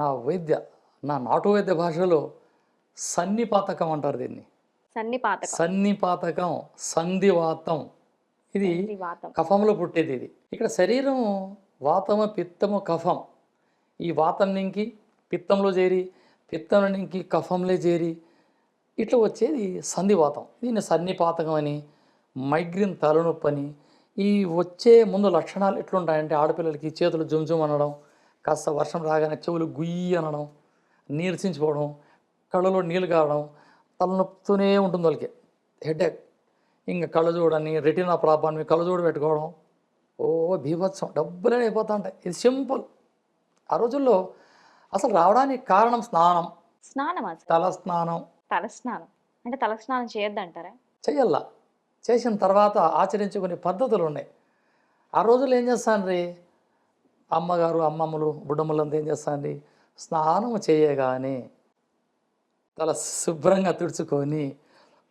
నా వైద్య నా నాటు వైద్య భాషలో సన్నిపాతకం అంటారు దీన్ని. సన్నిపాతకం. సన్నిపాతకం సంధివాతం. ఇది కఫంలో పుట్టేది ఇది. ఇక్కడ శరీరం వాతము పిత్తము కఫం. ఈ వాతం నింకి పిత్తంలో చేరి పిత్తం నింకి కఫంలో చేరి ఇట్లా వచ్చేది సంధివాతం. దీన్ని సన్నిపాతకం అని మైగ్రేన్ తలనొప్పి అని ఈ వచ్చే ముందు లక్షణాలు ఎట్లుంటాయంటే ఆడపిల్లలకి చేతులు జుమ్జుమ్ అనడం కాస్త వర్షం రాగానే చెవులు గుయ్యి అనడం నీరసించిపోవడం కళ్ళలో నీళ్ళు కావడం తలనొప్పుతూనే ఉంటుంది వాళ్ళకి. హెడేక్ ఇంకా కళ్ళజోడని రెటినా ప్రాబ్లం కళ్ళజోడు పెట్టుకోవడం. ఓ బీభత్సం. డబ్బులే అయిపోతూ ఉంటాయి ఇది సింపుల్. ఆ రోజుల్లో అసలు రావడానికి కారణం స్నానం. స్నానం తల స్నానం తలస్నానం. అంటే తలస్నానం చేయొద్దంటారా? చెయ్యాల చేసిన తర్వాత ఆచరించుకునే పద్ధతులు ఉన్నాయి. ఆ రోజుల్లో ఏం చేస్తాండ్రి? అమ్మగారు అమ్మమ్మలు బుడ్డమ్మలంతా ఏం చేస్తాండ్రి స్నానం చేయగానే తల శుభ్రంగా తుడుచుకొని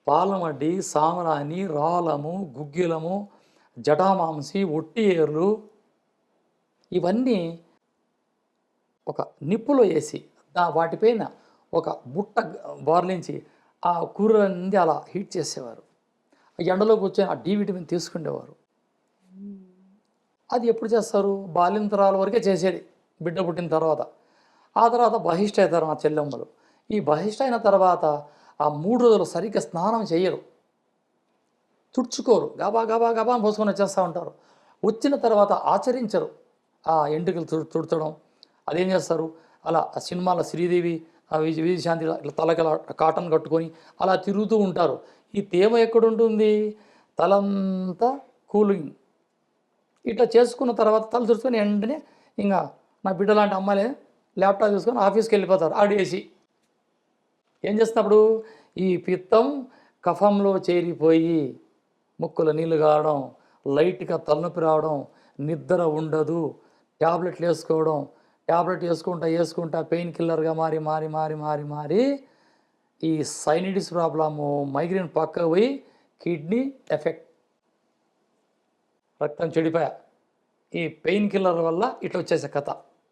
పాలమడ్డి సామరాని రాలము గుగ్గిలము జటామాంసి ఒట్టి ఏర్లు ఇవన్నీ ఒక నిప్పులో వేసి దా వాటిపైన ఒక బుట్ట బార్లించి ఆ కూరలన్నీ అలా హీట్ చేసేవారు. ఆ ఎండలో కూర్చొని ఆ డి విటమిన్ తీసుకునేవారు అది ఎప్పుడు చేస్తారు? బాలింతరాల వరకే చేసేది. బిడ్డ పుట్టిన తర్వాత. ఆ తర్వాత బహిష్ట అవుతారు మా చెల్లెమ్మలు. ఈ బహిష్ట అయిన తర్వాత ఆ మూడు రోజులు సరిగ్గా స్నానం చేయరు. తుడుచుకోరు. గబా గబా గబా అని పోసుకొని వచ్చేస్తూ ఉంటారు. వచ్చిన తర్వాత ఆచరించరు. ఆ ఎంటుకలు తుడు తుడతడం అదేం చేస్తారు? అలా ఆ సినిమాల శ్రీదేవి విజయశాంతి ఇట్లా తలకల కాటన్ కట్టుకొని అలా తిరుగుతూ ఉంటారు. ఈ తేమ ఎక్కడుంటుంది? తలంతా కూలింగ్. ఇట్లా చేసుకున్న తర్వాత తల చూసుకొని వెంటనే ఇంకా నా బిడ్డ లాంటి అమ్మాయిలే ల్యాప్టాప్ తీసుకొని ఆఫీస్కి వెళ్ళిపోతారు ఆడేసి. ఏం చేస్తున్నప్పుడు ఈ పిత్తం కఫంలో చేరిపోయి ముక్కులో నీళ్ళు కావడం లైట్గా తలనొప్పి రావడం నిద్ర ఉండదు ట్యాబ్లెట్లు వేసుకోవడం ట్యాబ్లెట్ వేసుకుంటా వేసుకుంటా పెయిన్ కిల్లర్గా మారి మారి మారి మారి మారి ఈ సైనిటిస్ ప్రాబ్లము మైగ్రేన్ పక్కకు పోయి కిడ్నీ ఎఫెక్ట్ రక్తం చెడిపోయా. ఈ పెయిన్ కిల్లర్ వల్ల ఇట్లా వచ్చేసే కథ.